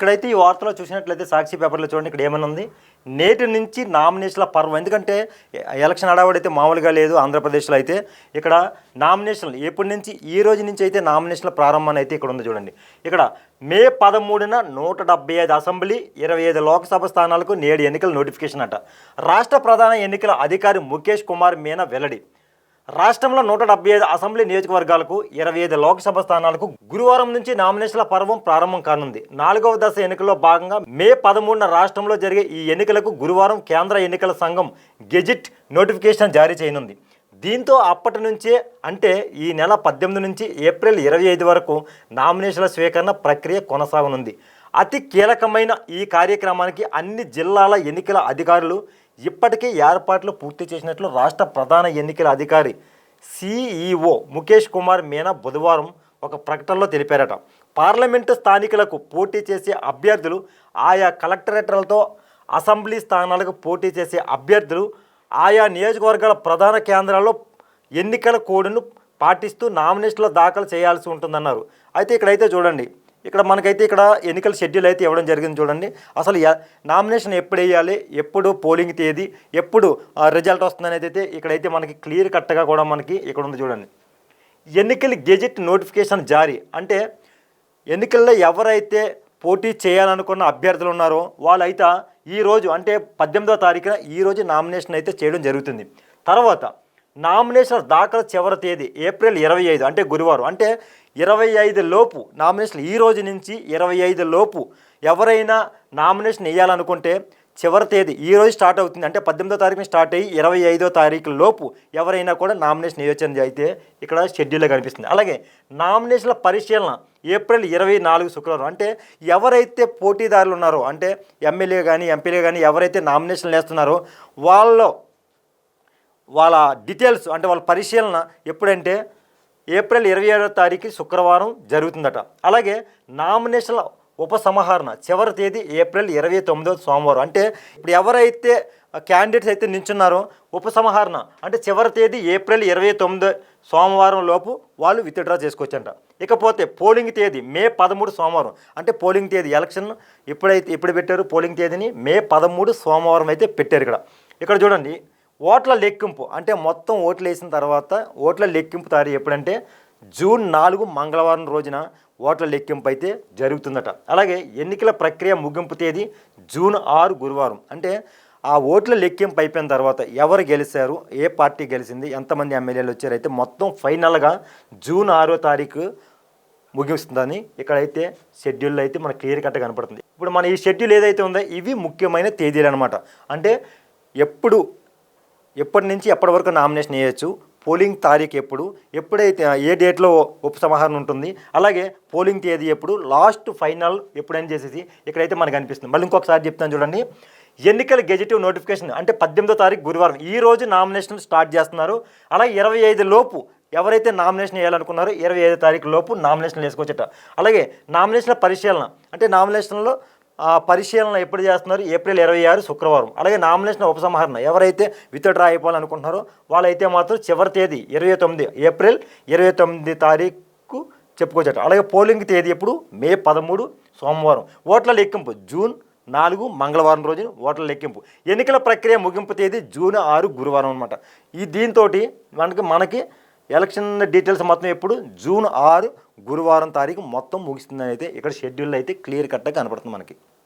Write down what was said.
ఇక్కడైతే ఈ వార్తలో చూసినట్లయితే సాక్షి పేపర్లో చూడండి ఇక్కడ ఏమైనా ఉంది? నేటి నుంచి నామినేషన్ల పర్వం ఎందుకంటే ఎలక్షన్ అడావడైతే అయితే మామూలుగా లేదు ఆంధ్రప్రదేశ్లో అయితే. ఇక్కడ నామినేషన్లు ఎప్పటి నుంచి ఈ రోజు నుంచి అయితే నామినేషన్ల ప్రారంభం అయితే ఇక్కడ ఉంది చూడండి. ఇక్కడ మే పదమూడున నూట డెబ్బై ఐదు అసెంబ్లీ ఇరవై ఐదు లోక్సభ స్థానాలకు నేడు ఎన్నికల నోటిఫికేషన్ అట. రాష్ట్ర ప్రధాన ఎన్నికల అధికారి ముఖేష్ కుమార్ మీనా వెల్లడి. రాష్ట్రంలో నూట డెబ్బై ఐదు అసెంబ్లీ నియోజకవర్గాలకు ఇరవై ఐదు లోక్సభ స్థానాలకు గురువారం నుంచి నామినేషన్ల పర్వం ప్రారంభం కానుంది. నాలుగవ దశ ఎన్నికల్లో భాగంగా మే పదమూడున రాష్ట్రంలో జరిగే ఈ ఎన్నికలకు గురువారం కేంద్ర ఎన్నికల సంఘం గెజిట్ నోటిఫికేషన్ జారీ చేయనుంది. దీంతో అప్పటి నుంచే అంటే ఈ నెల పద్దెనిమిది నుంచి ఏప్రిల్ ఇరవై ఐదు వరకు నామినేషన్ల స్వీకరణ ప్రక్రియ కొనసాగనుంది. అతి కీలకమైన ఈ కార్యక్రమానికి అన్ని జిల్లాల ఎన్నికల అధికారులు ఇప్పటికే ఏర్పాట్లు పూర్తి చేసినట్లు రాష్ట్ర ప్రధాన ఎన్నికల అధికారి సిఈఓ ముఖేష్ కుమార్ మీనా బుధవారం ఒక ప్రకటనలో తెలిపారట. పార్లమెంటు స్థానికులకు పోటీ చేసే అభ్యర్థులు ఆయా కలెక్టరేట్లతో అసెంబ్లీ స్థానాలకు పోటీ చేసే అభ్యర్థులు ఆయా నియోజకవర్గాల ప్రధాన కేంద్రాల్లో ఎన్నికల కోడ్ను పాటిస్తూ నామినేషన్లో దాఖలు చేయాల్సి ఉంటుందన్నారు. అయితే ఇక్కడైతే చూడండి ఇక్కడ మనకైతే ఇక్కడ ఎన్నికల షెడ్యూల్ అయితే ఇవ్వడం జరిగింది చూడండి. అసలు నామినేషన్ ఎప్పుడు వేయాలి ఎప్పుడు పోలింగ్ తేదీ ఎప్పుడు ఆ, రిజల్ట్ వస్తుందనేది అయితే ఇక్కడైతే మనకి క్లియర్ కట్గా కూడా మనకి ఇక్కడ ఉంది చూడండి. ఎన్నికల గెజెట్ నోటిఫికేషన్ జారీ అంటే ఎన్నికల్లో ఎవరైతే పోటీ చేయాలనుకున్న అభ్యర్థులు ఉన్నారో వాళ్ళైతే ఈ రోజు అంటే పద్దెనిమిదో తారీఖున ఈరోజు నామినేషన్ అయితే చేయడం జరుగుతుంది. తర్వాత నామినేషన్ దాఖలు చివరి తేదీ ఏప్రిల్ ఇరవై ఐదు అంటే గురువారం. అంటే ఇరవై ఐదు లోపు నామినేషన్ ఈ రోజు నుంచి ఇరవై ఐదు లోపు ఎవరైనా నామినేషన్ వేయాలనుకుంటే చివరి తేదీ ఈ రోజు స్టార్ట్ అవుతుంది. అంటే పద్దెనిమిదో తారీఖున స్టార్ట్ అయ్యి ఇరవై ఐదో తారీఖు లోపు ఎవరైనా కూడా నామినేషన్ వేయొచ్చని అయితే ఇక్కడ షెడ్యూల్లో కనిపిస్తుంది. అలాగే నామినేషన్ల పరిశీలన ఏప్రిల్ ఇరవై నాలుగు శుక్రవారం. అంటే ఎవరైతే పోటీదారులు ఉన్నారో అంటే ఎమ్మెల్యే కానీ ఎంపీలే కానీ ఎవరైతే నామినేషన్లు వేస్తున్నారో వాళ్ళలో వాళ్ళ డీటెయిల్స్ అంటే వాళ్ళ పరిశీలన ఎప్పుడంటే ఏప్రిల్ ఇరవై ఏడో తారీఖు శుక్రవారం జరుగుతుందట. అలాగే నామినేషన్ల ఉపసంహరణ చివరి తేదీ ఏప్రిల్ ఇరవై తొమ్మిదో సోమవారం. అంటే ఇప్పుడు ఎవరైతే క్యాండిడేట్స్ అయితే నించున్నారో ఉపసంహరణ అంటే చివరి తేదీ ఏప్రిల్ ఇరవై తొమ్మిదో సోమవారం లోపు వాళ్ళు విత్డ్రా చేసుకోవచ్చంట ఇకపోతే పోలింగ్ తేదీ మే పదమూడు సోమవారం. అంటే పోలింగ్ తేదీ ఎలక్షన్ ఎప్పుడైతే ఎప్పుడు పెట్టారు? పోలింగ్ తేదీని మే పదమూడు సోమవారం అయితే పెట్టారు ఇక్కడ. ఇక్కడ చూడండి ఓట్ల లెక్కింపు అంటే మొత్తం ఓట్లు వేసిన తర్వాత ఓట్ల లెక్కింపు తారీఖు ఎప్పుడంటే జూన్ నాలుగు మంగళవారం రోజున ఓట్ల లెక్కింపు అయితే జరుగుతుందట. అలాగే ఎన్నికల ప్రక్రియ ముగింపు తేదీ జూన్ ఆరు గురువారం. అంటే ఆ ఓట్ల లెక్కింపు అయిపోయిన తర్వాత ఎవరు గెలిచారు ఏ పార్టీ గెలిచింది ఎంతమంది ఎమ్మెల్యేలు వచ్చారు అయితే మొత్తం ఫైనల్గా జూన్ ఆరో తారీఖు ముగిస్తుందని ఇక్కడైతే షెడ్యూల్ అయితే మనకు క్లియర్ కట్గా కనపడుతుంది. ఇప్పుడు మన ఈ షెడ్యూల్ ఏదైతే ఉందో ఇవి ముఖ్యమైన తేదీలు అనమాట అంటే ఎప్పుడు ఎప్పటి నుంచి ఎప్పటి వరకు నామినేషన్ వేయచ్చు పోలింగ్ తారీఖు ఎప్పుడు ఎప్పుడైతే ఏ డేట్లో ఉపసంహరణ ఉంటుంది అలాగే పోలింగ్ తేదీ ఎప్పుడు లాస్ట్ ఫైనల్ ఎప్పుడైనా చేసేసి ఇక్కడైతే మనకు అనిపిస్తుంది. మళ్ళీ ఇంకొకసారి చెప్తాను చూడండి. ఎన్నికల గెజిటివ్ నోటిఫికేషన్ అంటే పద్దెనిమిదో తారీఖు గురువారం ఈ రోజు నామినేషన్ స్టార్ట్ చేస్తున్నారు. అలాగే ఇరవై ఐదు లోపు ఎవరైతే నామినేషన్ వేయాలనుకున్నారో ఇరవై ఐదు తారీఖు లోపు నామినేషన్లు వేసుకోవచ్చట. అలాగే నామినేషన్ల పరిశీలన అంటే నామినేషన్లో పరిశీలన ఎప్పుడు చేస్తున్నారు? ఏప్రిల్ ఇరవై ఆరు శుక్రవారం. అలాగే నామినేషన్ ఉపసంహరణ. ఎవరైతే విత్డ్రా అయిపోవాలనుకుంటున్నారో వాళ్ళైతే మాత్రం చివరి తేదీ ఇరవై తొమ్మిది ఏప్రిల్ ఇరవై తొమ్మిది తారీఖు చెప్పుకోవచ్చు అలాగే పోలింగ్ తేదీ ఎప్పుడు? మే పదమూడు సోమవారం. ఓట్ల లెక్కింపు జూన్ నాలుగు మంగళవారం రోజున ఓట్ల లెక్కింపు. ఎన్నికల ప్రక్రియ ముగింపు తేదీ జూన్ ఆరు గురువారం అనమాట ఈ దీంతో మనకి మనకి ఎలక్షన్ డీటెయిల్స్ మొత్తం ఎప్పుడు? జూన్ ఆరు గురువారం తారీఖు మొత్తం ముగిస్తుందని అయితే ఇక్కడ షెడ్యూల్ అయితే క్లియర్ కట్గా కనపడుతుంది మనకి.